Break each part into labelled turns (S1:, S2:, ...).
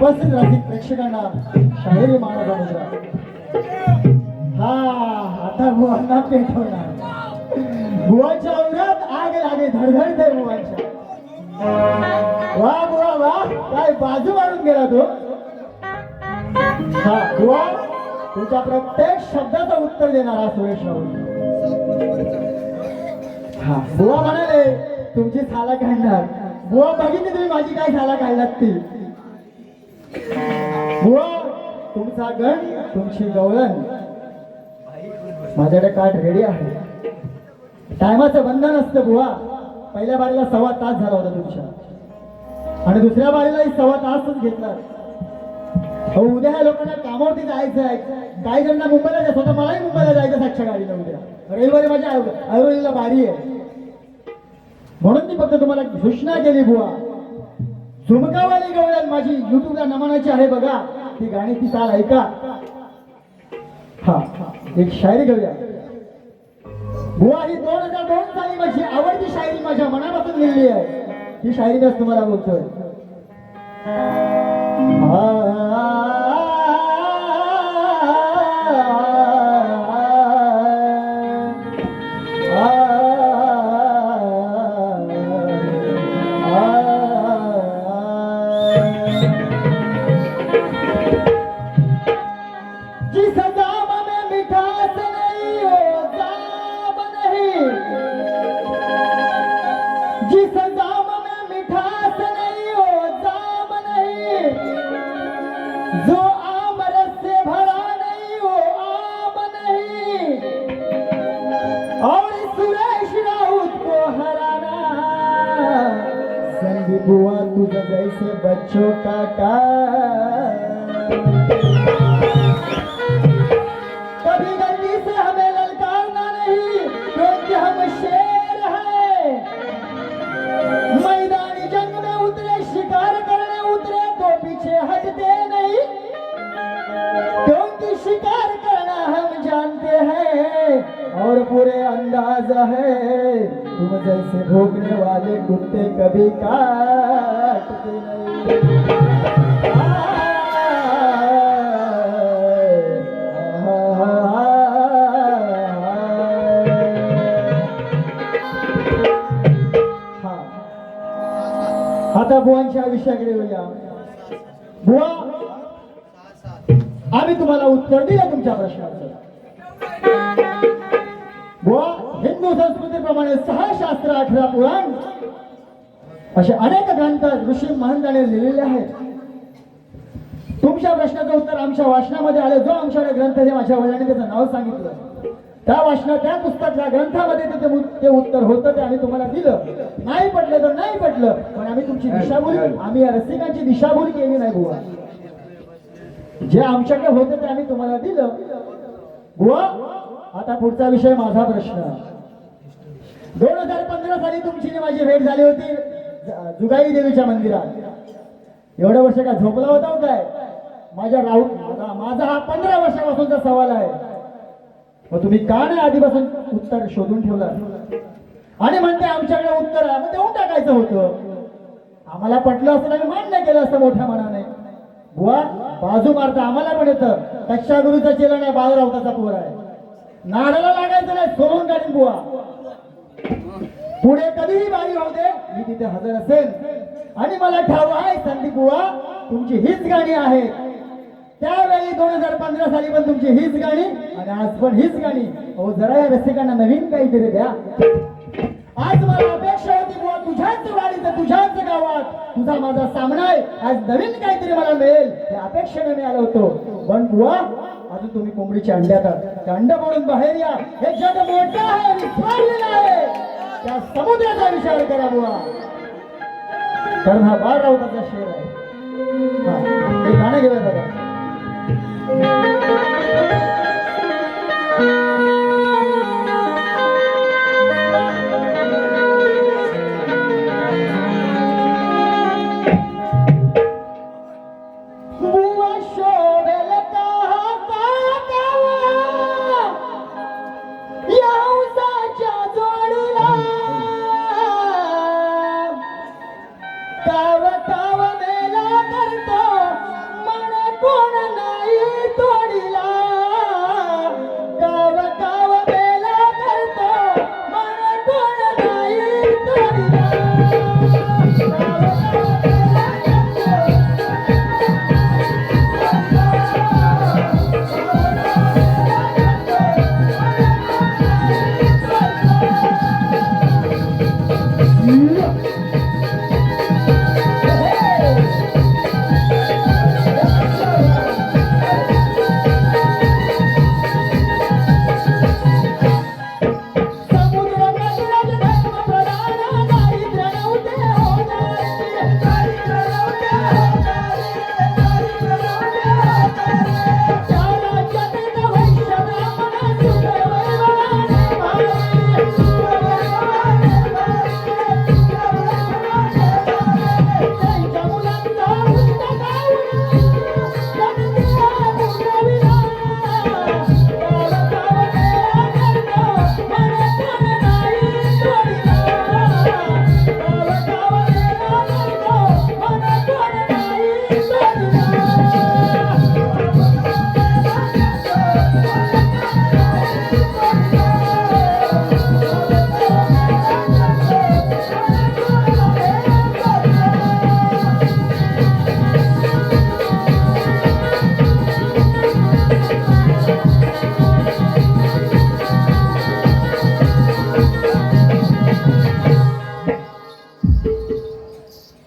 S1: उपस्थित रसिक प्रेक्षकांना शाहिरी मानव मुद्रा. हा आता भुवांना पेटवणार भुवांच्या अंगात आग लागे धडधडते बुवांच्या. वा बुवा वा काय बाजू मारून गेला तो. हा बुवा तुझ्या प्रत्येक शब्दाचं उत्तर देणारा सुरेश राहुल. हा बुवा म्हणाले तुमची साला काढणार. बुवा बघितली तुम्ही माझी काय साला काढलात ती? बुवा तुमचा गण तुमची गवळण. माझ्याकडे कार्ड रेडी आहे. टायमाचं बंधन असतं बुवा. पहिल्या बारीला सव्वा तास झाला होता तुमच्या. आणि दुसऱ्या बारीलाही सव्वा तासच घेतला अहो उद्या ह्या लोकांना कामावरती जायचं आहे काही जणांना मुंबईला जायचं होतं मलाही मुंबईला जायचं साक्षा गाडीला उद्या. रविवारी माझ्या ऐवळीला बारी आहे. म्हणून मी फक्त तुम्हाला घोषणा केली बुवा. झुमकावाली गवळण माझी युट्यूबला नमनाची आहे बघा. ती गाणी ती चाल ऐका. हा एक शायरी घेऊया. बुवा ही दोन हजार दोन साली माझी आवडती शायरी माझ्या मनापासून लिहिली आहे. ही शायरी मी तुम्हाला बोलतोय. हा. बच्चों का। कभी गलती से हमें ललकारना नहीं, क्योंकि हम शेर हैं। मैदानी जंग में उतरे, शिकार करने उतरे तो पीछे हटते नहीं। क्योंकि शिकार करना हम जानते हैं, और पूरे अंदाज है। तुम जैसे भोगने वाले कुत्ते कभी काटते नहीं। बुवांच्या आयुष्याकडे येऊया बुवा आम्ही तुम्हाला उत्तर दिलं तुमच्या प्रश्नाचं. बुवा हिंदू संस्कृतीप्रमाणे सहा शास्त्र अठरा पुराण असे अनेक ग्रंथ ऋषी महंताने लिहिलेले आहेत. तुमच्या प्रश्नाचं उत्तर आमच्या वाचनामध्ये आलं. जो आमच्याकडे ग्रंथ आहे माझ्या वडिलांनी त्याचं नाव सांगितलं. त्या वाचना त्या पुस्तकाच्या ग्रंथामध्ये ते- उत्तर होतं ते आम्ही तुम्हाला दिलं. नाही पटलं तर नाही पटलं पण आम्ही तुमची दिशाभूल आम्ही या रसिकांची दिशाभूल केली नाही बुवा. जे आमच्याकडे होतं ते आम्ही तुम्हाला दिलं. बुवा आता पुढचा विषय माझा प्रश्न. दोन हजार पंधरा साली तुमची माझी भेट झाली होती जुगाई देवीच्या मंदिरात. एवढं वर्ष का झोपला होता हो काय? माझ्या राहू माझा- माझा हा पंधरा वर्षापासूनचा सवाल आहे. मग तुम्ही का नाही आधीपासून उत्तर शोधून ठेवलं. आणि म्हणते आमच्याकडे उत्तर आहे. मग देऊन टाकायचं होतं. आम्हाला पटलं असतं नाही मान्य केलं असतं मोठ्या मनाने. बुवा बाजू मारता आम्हाला पण येतं. कक्षा गुरुचा चेला नाही बाळरावताचा पोर आहे. नाडाला लागायचं नाही सोडून काढीन बुवा. पुढे कधीही बारी होऊ दे मी तिथे हजर असेल आणि मला ठाव आहे संदीप बुवा तुमची हीच गाणी आहेत. त्यावेळी दोन हजार पंधरा साली पण तुमची हीच गाणी आणि आज पण हीच गाणी. हो जरा या रसिकांना नवीन काहीतरी द्या. आज मला अपेक्षा होती बुवा तुझ्याच वाडीत तुझ्याच गावात. तुझा माझा सामना आहे. आज नवीन काहीतरी मला मिळेल. या अपेक्षेने मी आलो होतो. पण बुवा अजून तुम्ही कोंबडीच्या अंड्यात अंड पडून बाहेर या. हे जग मोठं आहे विस्तारलेलं आहे. त्या समुद्राचा विचार करा बुवा. कारण हा बाळ राऊताचा शेर आहे. हा हे गाणं घेऊया दादा बुवा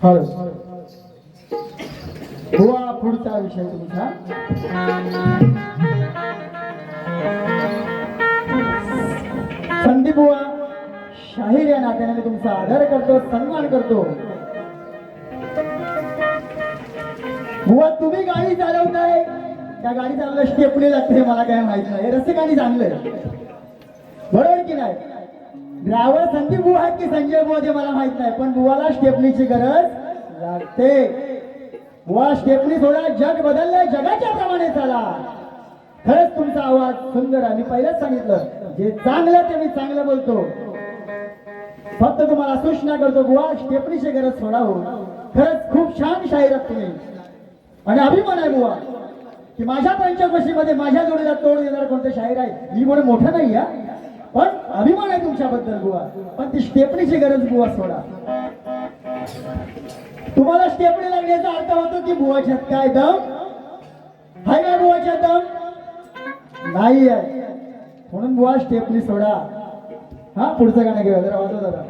S1: हळू बुवा पुढचा विषय तुमचा. संदीप बुवा शाहीर या नात्याने मी तुमचा आदर करतो सन्मान करतो. बुवा तुम्ही गाडी चालवताय. त्या गाडी चालवलं स्टेपली लागते मला काय माहीत नाही. हे रसिकानी चांगलं बरोबर की नाही? ड्रायव्हर संदीप बुवा आहेत की संजय बुवा ते मला माहीत नाही पण बुवाला स्टेपनीची गरज लागते. बुवा स्टेपनी थोडा जग बदललाय जगाच्या प्रमाणे चाला. खरंच तुमचा आवाज सुंदर आहे. मी सांगितलं जे चांगलं ते मी चांगलं बोलतो. फक्त तुम्हाला सूचना करतो बुवा स्टेपनीची गरज सोडा हो खरंच खूप छान शाहीर तुम्ही. आणि अभिमान आहे बुवा की माझ्या पंचकोशीमध्ये माझ्या जोडीला तोड देणारा कोणतं शाहीर आहे? मी म्हणून मोठं नाही या अभिमान आहे तुमच्याबद्दल बुवा. पण ती स्टेपनीची गरज बुवा सोडा. तुम्हाला स्टेपनी लागण्याचा अर्थ होतो की बुवाच्यात काय दम? हाय का बुवाच्या दम? नाही आहे. म्हणून बुवा स्टेपनी सोडा. हा पुढचं गाणं घेऊया जरा वाजव दादा.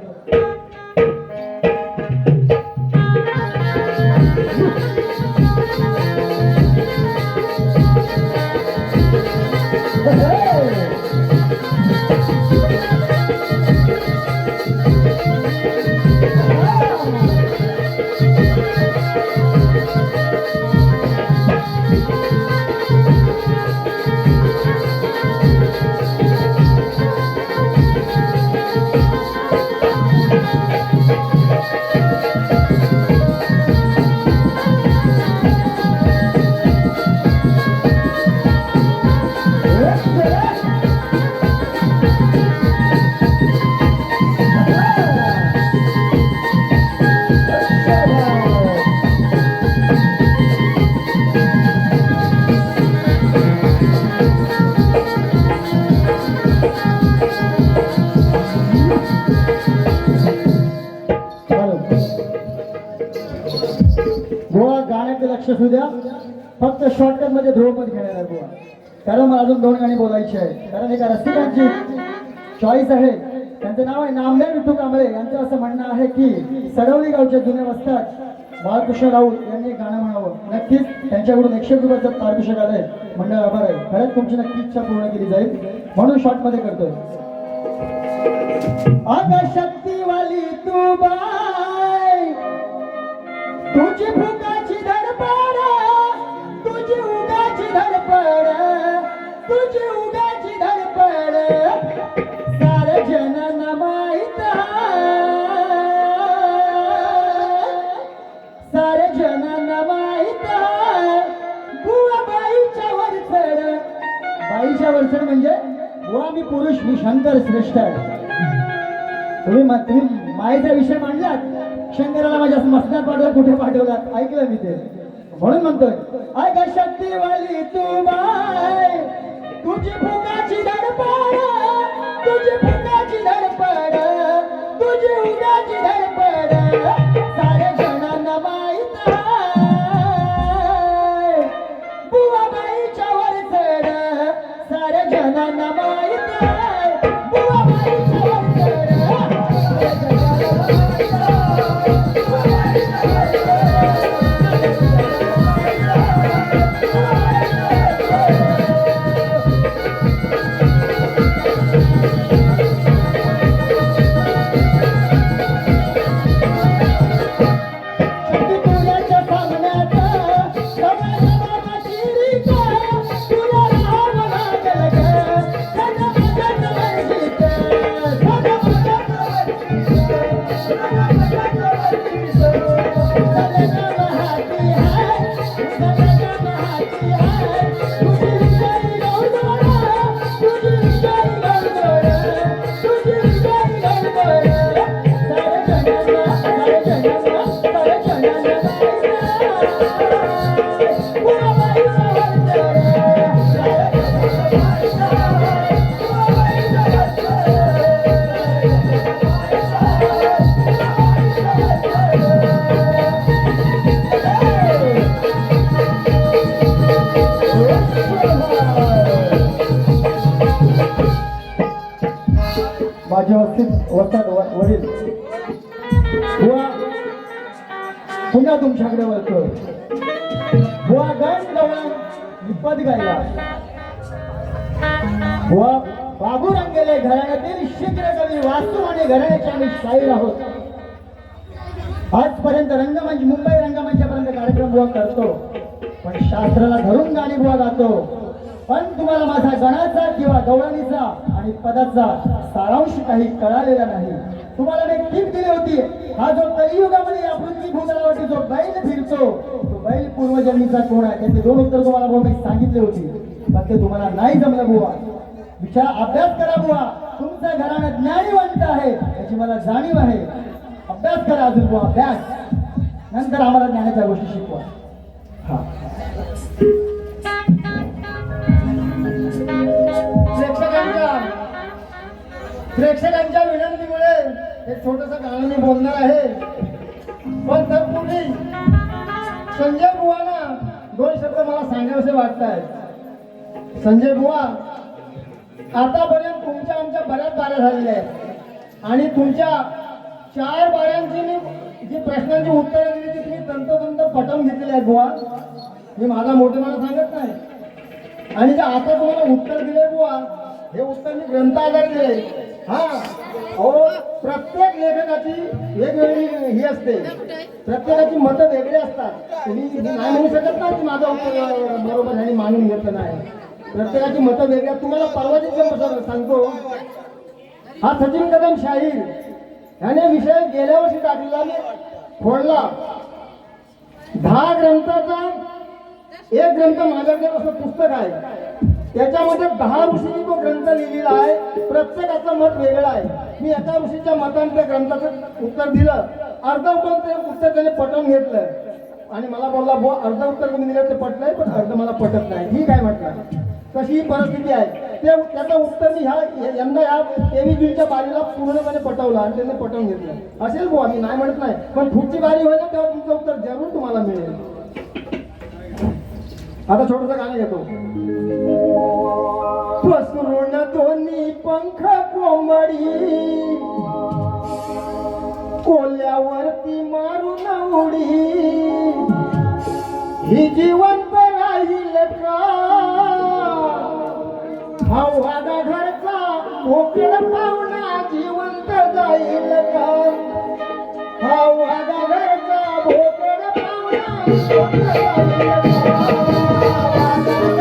S1: गोवा गाण्याकडे लक्ष असू द्या. फक्त शॉर्टकटमध्ये ध्रुवपद खेळायला गोवा कारण मला अजून दोन गाणी बोलायची आहे कारण एका रसिकांची चॉईस आहे. त्यांचं नाव आहे नामदेव विठू कांबळे. यांचं असं म्हणणं आहे की सडवली गावच्या जुन्या वस्तात बाळकृष्ण राऊत यांनी एक गाणं म्हणावं. नक्कीच त्यांच्याकडून एकशे रुपयाचं पारितोषिक आलंय. मंडळ आभार आहे. खरंच तुमची नक्की इच्छा पूर्ण केली जाईल. म्हणून शॉर्टमध्ये करतोय. अग शक्तीवाली तू बा तुझी फुकाची धडपड तुझी उगाची धडपड तुझी उगाची धडपड. सार जन माहीत सार जन माहीत बुवा बाईच्या वरचड बाईच्या वरचड म्हणजे बुवा मी पुरुष मी शंकर श्रेष्ठ आहे. तुम्ही मा- तुम्ही मायेचा विषय मांडलात शंकराला माझ्या मस्त्यात पाठवलं कुठे पाठवलात ऐकलं मी ते. म्हणून म्हणतोय ऐका शक्तीवाली तू बाय तुझी फुगाची धडपड तुझी विपद गायला व बाबू रंगेले घराण्यातील शीघ्र कवी वास्तू आणि घराण्याचे आम्ही शाहीर आहोत. आजपर्यंत रंगमंच मुंबई रंगमंचापर्यंत कार्यक्रम बुवा करतो. पण शास्त्राला धरून गाणी बुवा गातो. पण तुम्हाला माझा गणाचा किंवा गवळणीचा आणि पदाचा सारांश काही कळालेला नाही. तुम्हाला मी टीप दिली होती. हा जो कलियुगामध्ये बैल पूर्वजन्मीचा कोण आहे? त्याचे दोन उत्तर तुम्हाला भाऊ मी सांगितले होते. पण ते तुम्हाला नाही जमलं बुवा. विचार अभ्यास करा बुवा. तुमच्या घराणं ज्ञानीवंत आहे. याची मला जाणीव आहे. अभ्यास करा अजून बुवा अभ्यास. नंतर आम्हाला ज्ञानाच्या गोष्टी शिकवा. हा.
S2: प्रेक्षकांच्या प्रेक्षकांच्या विनंतीमुळे एक छोटस गाणं मी बोलणार आहे. पण तर पूर्वी संजय बुवाना दोन शब्द मला सांगावेसे वाटत आहेत संजय बुवा आतापर्यंत तुमच्या आमच्या बऱ्याच बाऱ्या झालेल्या आहेत. आणि तुमच्या चार बाऱ्यांची मी जी प्रश्नांची उत्तरं दिली ती तुम्ही तंतोतंत पटवून घेतलेली आहेत बुवा. मी माझा मोठेपणा सांगत नाही. आणि जे आता तुम्हाला उत्तर दिले बुवा हे उत्तर मी ग्रंथ आधार दिले हा. अहो प्रत्येक लेखकाची वेगवेगळी ही असते. प्रत्येकाची मतं वेगळी असतात. तुम्ही नाही म्हणू शकत ना की माझं उत्तर बरोबर आणि मानून घेतलं नाही. प्रत्येकाची मतं वेगळी तुम्हाला परवाची सांगतो. हा सचिन कदम शाहीर ह्याने विषय गेल्या वर्षी टाकलेला मी फोडला. दहा ग्रंथाचा एक ग्रंथ माझ्याकडे असं पुस्तक आहे. याच्यामध्ये दहा ऋषींनी तो ग्रंथ लिहिलेला आहे. प्रत्येकाचं मत वेगळं आहे. मी एका ऋषीच्या मताने त्या ग्रंथाचं उत्तर दिलं. अर्ध उत्तर ते उत्तर त्याने पटवून घेतलं. आणि मला बोलला बुवा अर्ध उत्तर तुम्ही दिलं ते पटलंय पण अर्ध मला पटत नाही. ठीक आहे म्हटलं? तशी ही परिस्थिती आहे. ते त्याचं उत्तर मी ह्या यंदा ह्या तेवीस जूनच्या बारीला पूर्णपणे पटवलं आणि त्यांनी पटवून घेतलं. असेल बुवा मी नाही म्हणत नाही. पण पुढची बारी होईल तेव्हा तुमचं उत्तर जरूर तुम्हाला मिळेल. आता छोटस गाणं घेतो. पसरून दोन्ही पंख कोंबडी कोल्यावरती मारून उडी. ही जिवंत राहील का? हा घरचा मोकळ पाहुणा जिवंत जाईल का? हा वाडा पाहुणा जिवंत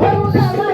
S2: Oh,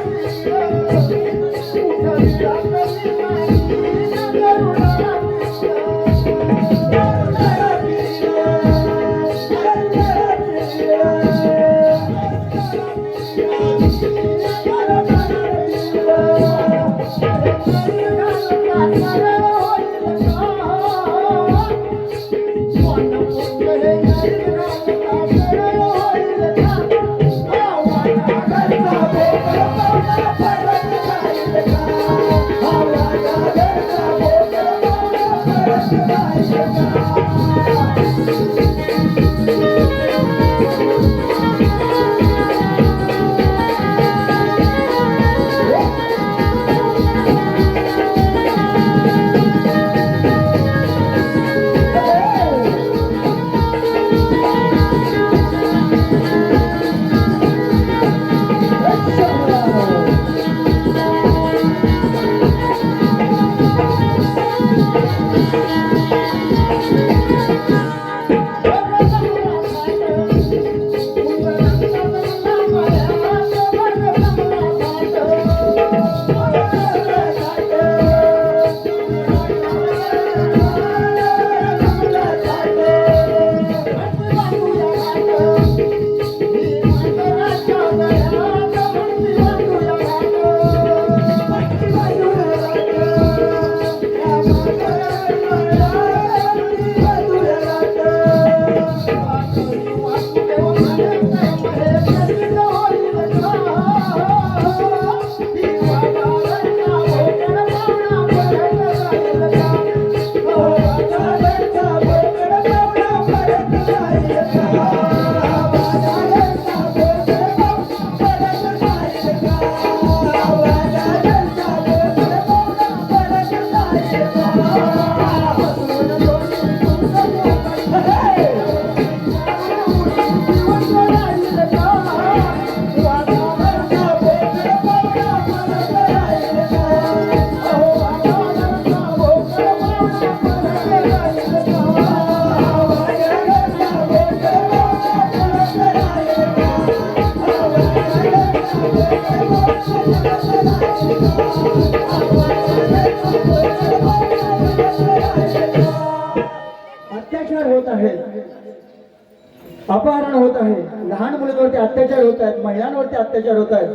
S1: मुलांवरती अत्याचार होत आहेत महिलांवरती अत्याचार होत आहेत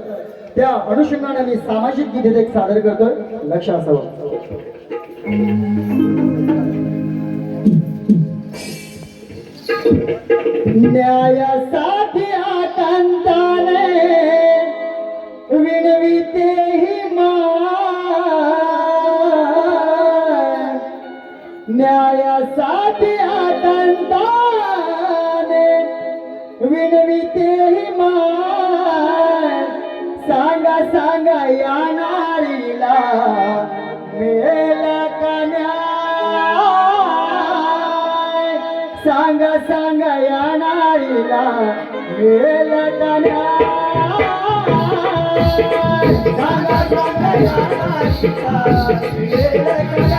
S1: त्या अनुषंगाने मी सामाजिक गीत एक सादर करतोय. लक्ष असावं न्यायासाठी आकांताने विनविते ही मा न्याय विनविते माय. सांगा सांगा या नारीला मिळेल कन्या. सांगा सांगा या नारीला मिळेल कन्या. सांगा सांगा या नारीला मिळेल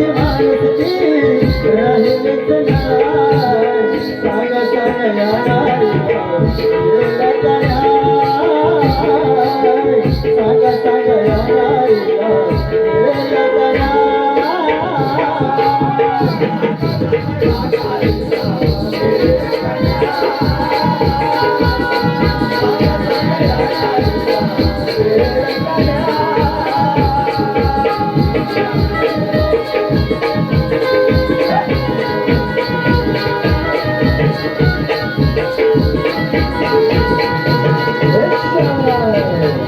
S1: Yeah.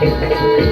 S1: Thank you.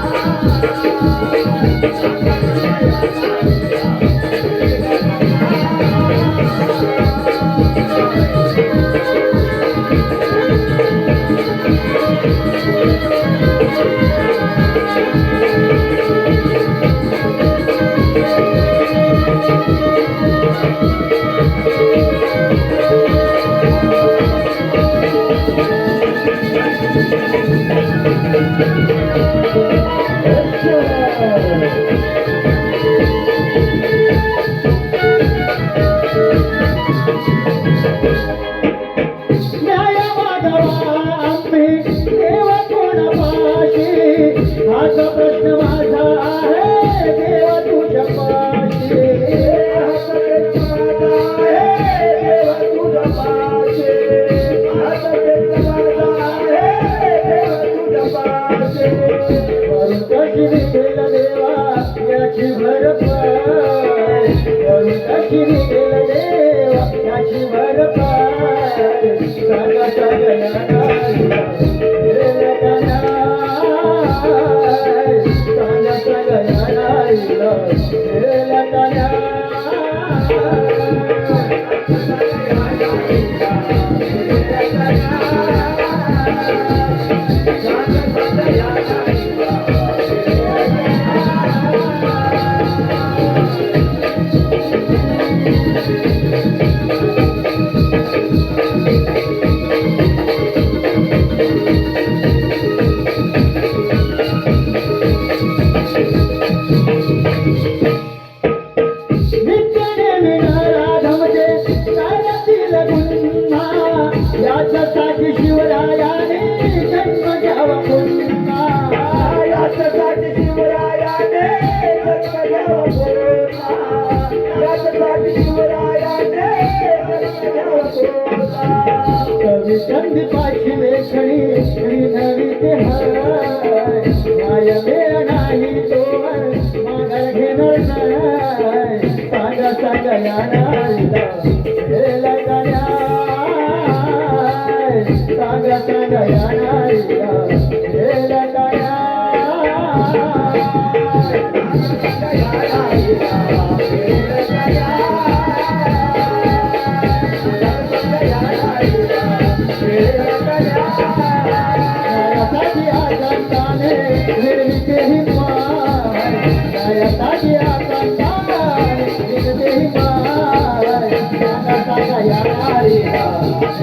S1: या नारीला